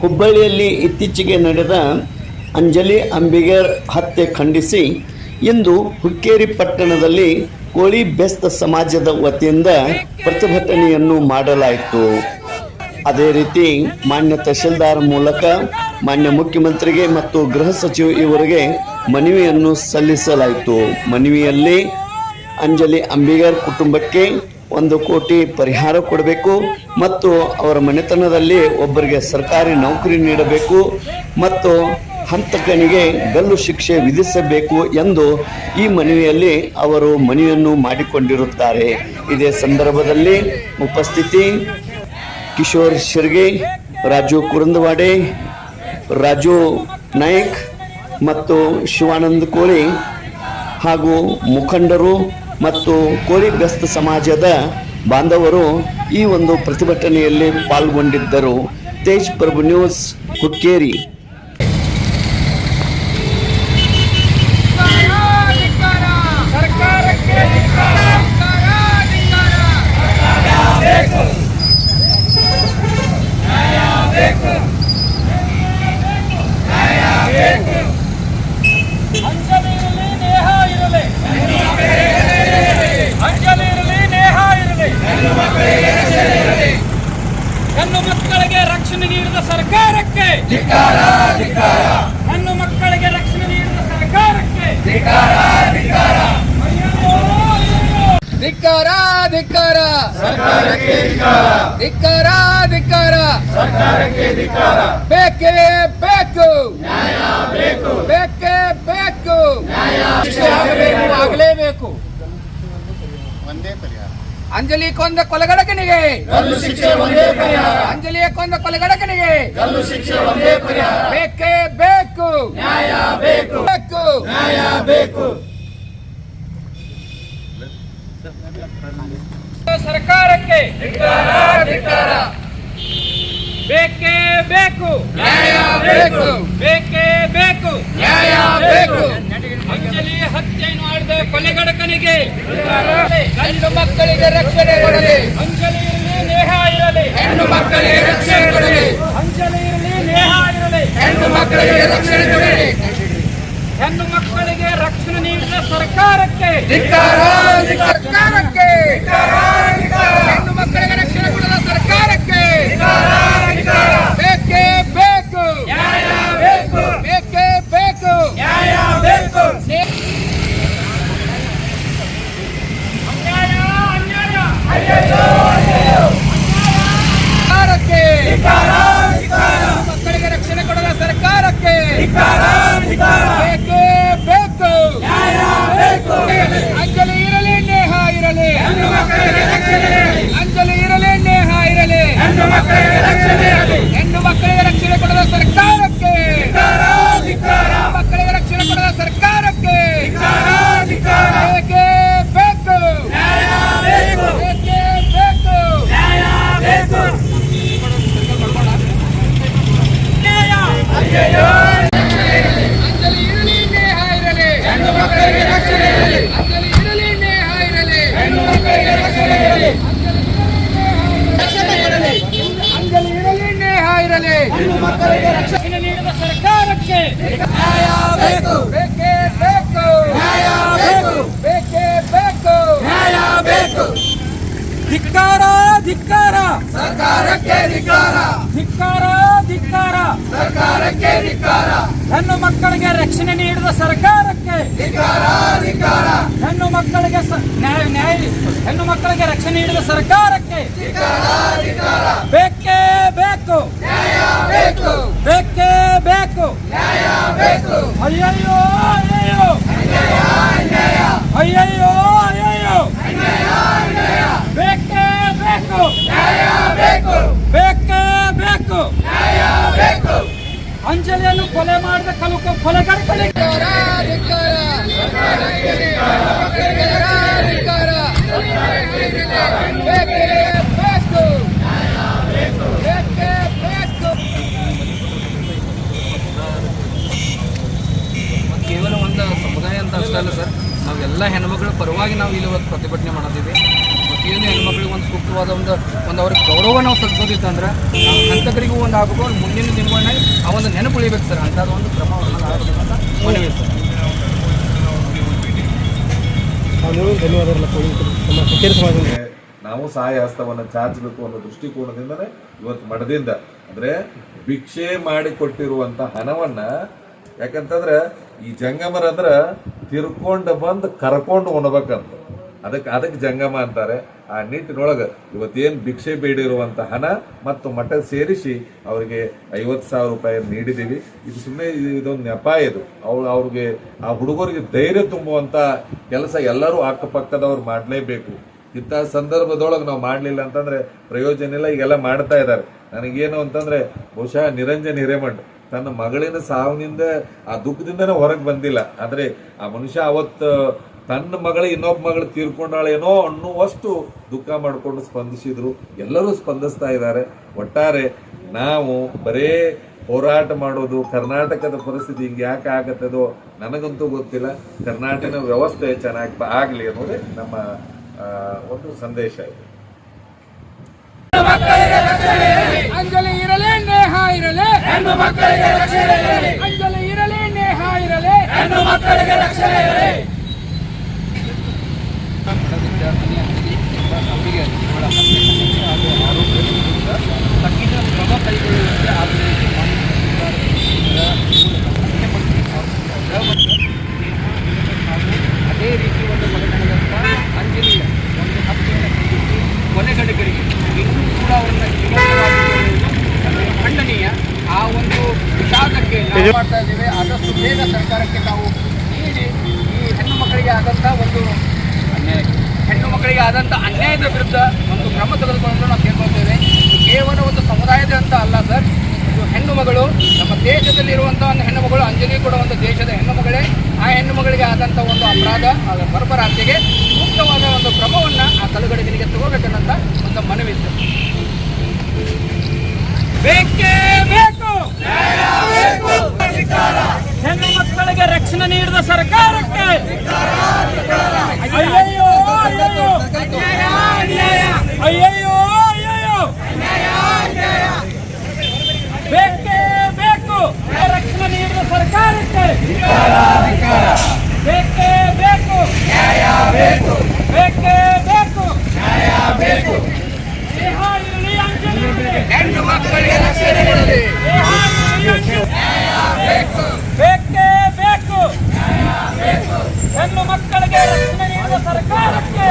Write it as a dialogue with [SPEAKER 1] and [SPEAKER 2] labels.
[SPEAKER 1] ಹುಬ್ಬಳ್ಳಿಯಲ್ಲಿ ಇತ್ತೀಚೆಗೆ ನಡೆದ ಅಂಜಲಿ ಅಂಬಿಗರ್ ಹತ್ಯೆ ಖಂಡಿಸಿ ಇಂದು ಹುಕ್ಕೇರಿ ಪಟ್ಟಣದಲ್ಲಿ ಕೋಳಿ ಬೆಸ್ತ ಸಮಾಜದ ವತಿಯಿಂದ ಪ್ರತಿಭಟನೆಯನ್ನು ಮಾಡಲಾಯಿತು. ಅದೇ ರೀತಿ ಮಾನ್ಯ ತಹಶೀಲ್ದಾರ್ ಮೂಲಕ ಮಾನ್ಯ ಮುಖ್ಯಮಂತ್ರಿಗೆ ಮತ್ತು ಗೃಹ ಸಚಿವ ಇವರಿಗೆ ಮನವಿಯನ್ನು ಸಲ್ಲಿಸಲಾಯಿತು. ಮನವಿಯಲ್ಲಿ ಅಂಜಲಿ ಅಂಬಿಗರ್ ಕುಟುಂಬಕ್ಕೆ ಒಂದು ಕೋಟಿ ಪರಿಹಾರ ಕೊಡಬೇಕು ಮತ್ತು ಅವರ ಮನೆತನದಲ್ಲಿ ಒಬ್ಬರಿಗೆ ಸರ್ಕಾರಿ ನೌಕರಿ ನೀಡಬೇಕು ಮತ್ತು ಹಂತಕನಿಗೆ ಗಲ್ಲು ಶಿಕ್ಷೆ ವಿಧಿಸಬೇಕು ಎಂದು ಈ ಮನವಿಯಲ್ಲಿ ಅವರು ಮನವಿಯನ್ನು ಮಾಡಿಕೊಂಡಿರುತ್ತಾರೆ. ಇದೇ ಸಂದರ್ಭದಲ್ಲಿ ಉಪಸ್ಥಿತಿ, ಕಿಶೋರ್ ಶಿರ್ಗೆ, ರಾಜು ಕುರುಂದವಾಡೆ, ರಾಜು ನಾಯಕ್ ಮತ್ತು ಶಿವಾನಂದ ಕೋಳಿ ಹಾಗೂ ಮುಖಂಡರು ಮತ್ತು ಕೋರಿಗ್ರಸ್ತ ಸಮಾಜದ ಬಾಂಧವರು ಈ ಒಂದು ಪ್ರತಿಭಟನೆಯಲ್ಲಿ ಪಾಲ್ಗೊಂಡಿದ್ದರು. ತೇಜ್ ಪ್ರಭು ನ್ಯೂಸ್ ಹುಕ್ಕೇರಿ
[SPEAKER 2] ಸರ್ಕಾರಕ್ಕೆ ಧಿಕ್ಕಾರ, ಧಿಕ್ಕಾರ. ಅಂಜಲಿ ಇರಲಿ, ನೇಹ ಇರಲಿ. ಅಂಜಲಿ ಇರಲಿ, ನೇಹ ಇರಲಿ. ಹೆಣ್ಣು ಮಕ್ಕಳಿಗೆ ರಕ್ಷಣೆ ನೀಡಿದ ಸರ್ಕಾರಕ್ಕೆ ಹೆಣ್ಣು ಮಕ್ಕಳಿಗೆ ರಕ್ಷಣೆ ನೀಡಿದ ಸರ್ಕಾರಕ್ಕೆ ಅಯ್ಯೋ, ಅಯ್ಯೋ.
[SPEAKER 3] ಧಿಕ್ಕಾರ. ಧಿಕ್ಕಾರ. ಧಿಕ್ಕಾರ ಧಿಕ್ಕಾರ. ಬೇಕೇ ಬೇಕು. ಬೇಕೇ. ಬೇಕು ಶಿಕ್ಷೆ ಆಗಬೇಕು ಆಗಲೇಬೇಕು. ಅಂಜಲಿ ಕೊಂದ ಕೊಲಗಡಕನಿಗೆ. ಅಂಜಲಿಯ ಕೊಂದ ಕೊಲೆಗಡಕನಿಗೆ. ಬೇಕೇ ಬೇಕು. ಬೇಕು.
[SPEAKER 2] ಸರ್ಕಾರಕ್ಕೆ ಬೇಕು.
[SPEAKER 3] ನ್ಯಾಯ ಬೇಕು.
[SPEAKER 2] ಬೇಕೇ ಬೇಕು.
[SPEAKER 3] ನ್ಯಾಯ ಬೇಕು.
[SPEAKER 2] ಅಂಜಲಿ ಹತ್ಯೆಯನ್ನು ಮಾಡಿದ ಕೊಲೆಗಡಕನಿಗೆ
[SPEAKER 3] ಗಂಡು ಮಕ್ಕಳಿಗೆ ರಕ್ಷಣೆ ಕೊಡಲಿ.
[SPEAKER 2] ಅಂಜಲಿ ಇರಲಿ ನೇಹ ಇರಲಿ.
[SPEAKER 3] ಹೆಣ್ಣು ಮಕ್ಕಳಿಗೆ ರಕ್ಷಣೆ ಕೊಡಲಿ.
[SPEAKER 2] ಅಂಜಲಿ ಇರಲಿ ನೇಹ ಇರಲಿ.
[SPEAKER 3] ಹೆಣ್ಣು ಮಕ್ಕಳಿಗೆ ರಕ್ಷಣೆ ಕೊಡಲಿ.
[SPEAKER 2] ಹೆಣ್ಣು ಮಕ್ಕಳಿಗೆ ರಕ್ಷಣೆ ನೀಡಿದ ಸರ್ಕಾರಕ್ಕೆ
[SPEAKER 3] ಸರ್ಕಾರಕ್ಕೆ ಹೆಣ್ಣು ಮಕ್ಕಳಿಗೆ ರಕ್ಷಣೆ ಕೊಡದ ಸರ್ಕಾರಕ್ಕೆ ಬೇಕೇ ಬೇಕು ಬೇಕೇ ಬೇಕು ನೇ-
[SPEAKER 2] ಅನ್ಯಾಯ ಅನ್ಯಾಯ
[SPEAKER 3] ಸರ್ಕಾರಕ್ಕೆ ಹೆಣ್ಣು ಮಕ್ಕಳಿಗೆ ರಕ್ಷಣೆ ಕೊಡದ ಸರ್ಕಾರಕ್ಕೆ ಬೇಕೇ ಬೇಕು ಅಂಜಲಿ ಇರಲಿ ನೇಹ ಇರಲಿ ಅಂಜಲಿ ಇರಲಿ ನೇಹ ಇರಲಿ. ಹೆಣ್ಣು ಮಕ್ಕಳಿಗೆ ರಕ್ಷಣೆ ಕೊಡದ ಸರ್ಕಾರಕ್ಕೆ ಹೆಣ್ಣು ಮಕ್ಕಳಿಗೆ ರಕ್ಷಣೆ ಕೊಡದ ಸರ್ಕಾರಕ್ಕೆ ಬೇಕೇ ಬೇಕು ಬೇಕೇ ಬೇಕು ಅಂಜಲಿ ಇರಲಿ ನೇಹ ಇರಲಿ ಹೆಣ್ಣು ಮಕ್ಕಳಿಗೆ ರಕ್ಷಣೆ ಇರಲಿ ಅಂಜಲಿ ಇರಲಿ ನೇಹ ಇರಲಿ ಹೆಣ್ಣು ಮಕ್ಕಳಿಗೆ ರಕ್ಷಣೆ ಇರಲಿ ಅಂಜಲಿ ಇರಲಿ ನೇಹ ಇರಲಿ ಹೆಣ್ಣು ಮಕ್ಕಳಿಗೆ
[SPEAKER 2] ರಕ್ಷಣೆ ನೀಡಿದ ಸರ್ಕಾರಕ್ಕೆ
[SPEAKER 3] ನ್ಯಾಯ ಬೇಕು. ಬೇಕೇ ಬೇಕು. ನ್ಯಾಯ ಬೇಕು. ಬೇಕೇ ಬೇಕು. ನ್ಯಾಯ ಬೇಕು.
[SPEAKER 2] ಧಿಕ್ಕಾರ ಧಿಕ್ಕಾರ.
[SPEAKER 3] ಸರ್ಕಾರಕ್ಕೆ ಧಿಕ್ಕಾರ.
[SPEAKER 2] ಧಿಕ್ಕಾರ ಧಿಕ್ಕಾರ.
[SPEAKER 3] ಸರ್ಕಾರಕ್ಕೆ ಧಿಕ್ಕಾರ.
[SPEAKER 2] ಹೆಣ್ಣು ಮಕ್ಕಳಿಗೆ ರಕ್ಷಣೆ ನೀಡಿದ ಸರ್ಕಾರಕ್ಕೆ. ಹೆಣ್ಣು ಮಕ್ಕಳಿಗೆ ನ್ಯಾಯ ನ್ಯಾಯ ಹೆಣ್ಣು ಮಕ್ಕಳಿಗೆ ರಕ್ಷಣೆ ನೀಡಿದ ಸರ್ಕಾರಕ್ಕೆ. ಬೇಕೇ ಬೇಕು.
[SPEAKER 3] ಬೇಕು.
[SPEAKER 2] ಬೇಕೇ ಬೇಕು. ಅಯ್ಯಯ್ಯೋ ಅಯ್ಯಯ್ಯೋ. ಅಯ್ಯಯ್ಯೋ ಅಯ್ಯಯ್ಯೋ. ಬೇಕೇ ಬೇಕು.
[SPEAKER 3] ಬೇಕು.
[SPEAKER 2] ಬೇಕೇ ಅಂಜಲಿಯನ್ನು ಕೊಲೆ ಮಾಡಿದ ಕಲು
[SPEAKER 3] ಕೊಲೆ
[SPEAKER 4] ಕೇವಲ ಒಂದು ಸಮುದಾಯ ಅಂತ ಅಷ್ಟೇ ಅಲ್ಲ ಸರ್. ನಾವೆಲ್ಲ ಹೆಣ್ಮಕ್ಳ ಪರವಾಗಿ ನಾವು ಇಲ್ಲಿ ಇವತ್ತು ಪ್ರತಿಭಟನೆ ಮಾಡಿದ್ದೀವಿ
[SPEAKER 3] ಹೆಣ್ಮಕ್ಳಿಗೆ ಒಂದು ಒಂದು ಅವ್ರಿಗೆ ಗೌರವ ನಾವು ಸಲ್ಲಿಸೋದಿತ್ತು ಅಂದ್ರೆ ಹಂತಕರಿಗೂ ಒಂದು ಆಗಬೇಕು ಅವ್ರು ಮುಂದಿನ ದಿನಗಳನ್ನ ಆ ಒಂದು ನೆನಪು ಉಳಿಬೇಕು ಸರ್. ಅಂಥದ್ದು ಒಂದು ಕ್ರಮ ಆಗಬೇಕು ಅಂತ ಮನವಿ ಸರ್.
[SPEAKER 4] ಧನ್ಯವಾದಗಳು ನಮ್ಮ ಹುಕ್ಕೇರಿ
[SPEAKER 5] ನಾವು ಸಹಾಯ ಹಸ್ತವನ್ನು ಚಾಚಬೇಕು ಅನ್ನೋ ದೃಷ್ಟಿಕೋನದಿಂದನೇ ಇವತ್ತು ಮಠದಿಂದ ಅಂದ್ರೆ ಭಿಕ್ಷೆ ಮಾಡಿಕೊಟ್ಟಿರುವಂಥ ಹಣವನ್ನ ಯಾಕಂತಂದ್ರೆ ಈ ಜಂಗಮರ ಜಂಗಮರಂದ್ರ ತಿರ್ಕೊಂಡು ಬಂದು ಕರ್ಕೊಂಡು ಉಣ್ಬೇಕಂತ. ಅದಕ್ಕೆ ಅದಕ್ಕೆ ಜಂಗಮ ಅಂತಾರೆ. ಆ ನಿಟ್ಟಿನೊಳಗೆ ಇವತ್ತೇನು ಭಿಕ್ಷೆ ಬೇಡಿರುವಂತ ಹಣ ಮತ್ತು ಮಠ ಸೇರಿಸಿ ಅವರಿಗೆ ಐವತ್ತು ಸಾವಿರ ರೂಪಾಯಿ ನೀಡಿದ್ದೀವಿ. ಇದು ಸುಮ್ಮನೆ ಇದೊಂದು ನೆಪ ಇದು. ಅವ್ರು ಅವ್ರಿಗೆ ಆ ಹುಡುಗರಿಗೆ ಧೈರ್ಯ ತುಂಬುವಂಥ ಕೆಲಸ ಎಲ್ಲರೂ ಅಕ್ಕಪಕ್ಕದವ್ರು ಮಾಡಲೇಬೇಕು. ಇಂಥ ಸಂದರ್ಭದೊಳಗೆ ನಾವು ಮಾಡಲಿಲ್ಲ ಅಂತಂದರೆ ಪ್ರಯೋಜನ ಇಲ್ಲ, ಈಗೆಲ್ಲ ಮಾಡ್ತಾ ಇದ್ದಾರೆ. ನನಗೇನು ಅಂತಂದರೆ ಬಹುಶಃ ನಿರಂಜನ್ ಹಿರೇಮಠ್ ತನ್ನ ಮಗಳಿನ ಸಾವಿನಿಂದ ಆ ದುಃಖದಿಂದನೇ ಹೊರಗೆ ಬಂದಿಲ್ಲ. ಆದರೆ ಆ ಮನುಷ್ಯ ಅವತ್ತು ತನ್ನ ಮಗಳ ಇನ್ನೊಬ್ಬ ಮಗಳು ತೀರ್ಕೊಂಡಾಳೇನೋ ಅನ್ನುವಷ್ಟು ದುಃಖ ಮಾಡಿಕೊಂಡು ಸ್ಪಂದಿಸಿದ್ರು. ಎಲ್ಲರೂ ಸ್ಪಂದಿಸ್ತಾ ಇದ್ದಾರೆ. ಒಟ್ಟಾರೆ ನಾವು ಬರೇ ಹೋರಾಟ ಮಾಡೋದು ಕರ್ನಾಟಕದ ಪರಿಸ್ಥಿತಿ ಹಿಂಗೆ ಯಾಕೆ ಆಗತ್ತದೋ ನನಗಂತೂ ಗೊತ್ತಿಲ್ಲ. ಕರ್ನಾಟಕ ವ್ಯವಸ್ಥೆ ಚೆನ್ನಾಗಿ ಆಗಲಿ ಅನ್ನೋದೇ ನಮ್ಮ ಒಂದು ಸಂದೇಶ ಇದೆ.
[SPEAKER 6] ಅಂಜಲಿ ಇರಲೇ ನೇಹ ಇರಲೇ. ಹೆಣ್ಣು ಮಕ್ಕಳಿಗೆ ರಕ್ಷಣೆ ಇರಲಿ. ಅಂಜಲಿ ಇರಲೇ ನೇಹ ಇರಲೇ. ಹೆಣ್ಣು ಮಕ್ಕಳಿಗೆ ರಕ್ಷಣೆ ಇರಲಿ.
[SPEAKER 3] ಹತ್ಯೆ ಹಾಗೂ ಆರೋಗ್ಯ ವಿರುದ್ಧ ಕಠಿಣ ಕ್ರಮ ಕೈಗೊಳ್ಳುವಂತೆ ಆಗ್ರಹಿಸಿ ಅದೇ ರೀತಿ ಒಂದು ಕೊಲೆ ನಡೆದಂಥ ಅಂಜಲಿಯ ಒಂದು ಹತ್ಯೆಯನ್ನು ಖಂಡಿಸಿ ಕೊಲೆಗಡಿಗರಿಗೆ ಇನ್ನೂ ಕೂಡ ಒಂದು ನಮಗೆ ಖಂಡನೀಯ ಆ ಒಂದು ವಿಷಾದಕ್ಕೆ ನಾವು ಮಾಡ್ತಾ ಇದ್ದೇವೆ ಆದಷ್ಟು ಬೇಗ ಸರ್ಕಾರಕ್ಕೆ ನಾವು ನೀಡಿ ಈ ಹೆಣ್ಣು ಮಕ್ಕಳಿಗೆ ಆದಂಥ ಒಂದು ಅನ್ಯಾಯ. ಹೆಣ್ಣು ಮಕ್ಕಳಿಗೆ ಆದಂಥ ಅನ್ಯಾಯದ ವಿರುದ್ಧ ಕ್ರಮ ತೆಗೆದುಕೊಂಡು ನಾವು ಕೇಳ್ಕೊಳ್ತೇವೆ. ಕೇವಲ ಒಂದು ಸಮುದಾಯದ ಅಂತ ಅಲ್ಲ ಸರ್. ಇದು ಹೆಣ್ಣು ಮಗಳು, ನಮ್ಮ ದೇಶದಲ್ಲಿರುವಂಥ ಒಂದು ಹೆಣ್ಣು ಮಗಳು, ಅಂಜಲಿ ಕೂಡ ಒಂದು ದೇಶದ ಹೆಣ್ಣು ಮಗಳೇ. ಆ ಹೆಣ್ಣು ಮಗಳಿಗೆ ಆದಂಥ ಒಂದು ಅಪರಾಧ ಅದರ ಬರಬರಾತಿಗೆ ಸೂಕ್ತವಾದ ಒಂದು ಕ್ರಮವನ್ನು ಆ ಕಲುಗಡಿಗರಿಗೆ ತಗೋಬೇಕನ್ನಂತ ಒಂದು ಮನವಿ ಸರ್ ಬೇಕೇ ಬೇಕು ಹೆಣ್ಣು ಮಕ್ಕಳಿಗೆ ರಕ್ಷಣೆ ನೀಡಿದ ಸರ್ಕಾರಕ್ಕೆ ಅಯ್ಯಯ್ಯೋ ಅಯ್ಯಯ್ಯೋ ಅಯ್ಯಯ್ಯೋ ಅಯ್ಯಯ್ಯೋ ಬೇಕೇ ಬೇಕು ರಕ್ಷಣೆ ನೀಡಿದ ಸರ್ಕಾರಕ್ಕೆ ಬೇಕೇ ಬೇಕು ಬೇಕೇ ಬೇಕು ದೇಹ ಇರಲಿ ಅಂಜಲಿ ಹೆಣ್ಣು ಮಕ್ಕಳಿಗೆ ರಕ್ಷಣೆ ಕೊಡಲಿ. ಬೇಕೇ ಬೇಕು. ಹೆಣ್ಣು ಮಕ್ಕಳಿಗೆ ರಕ್ಷಣೆ ನೀಡುವ ಸರ್ಕಾರಕ್ಕೆ.